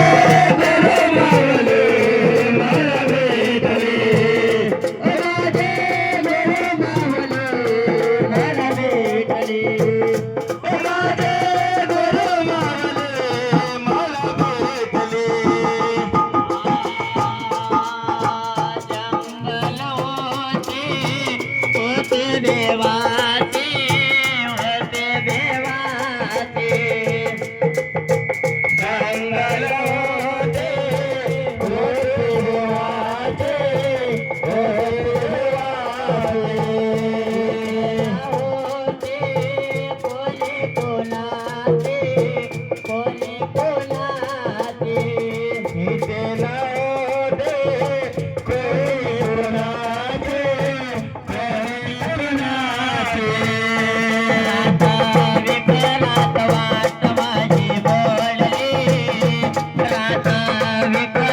Música विठ्ठलात वाट माझी बोलली. राधा विठ्ठल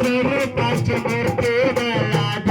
சிறு பாஷ்டமர் தேவையாக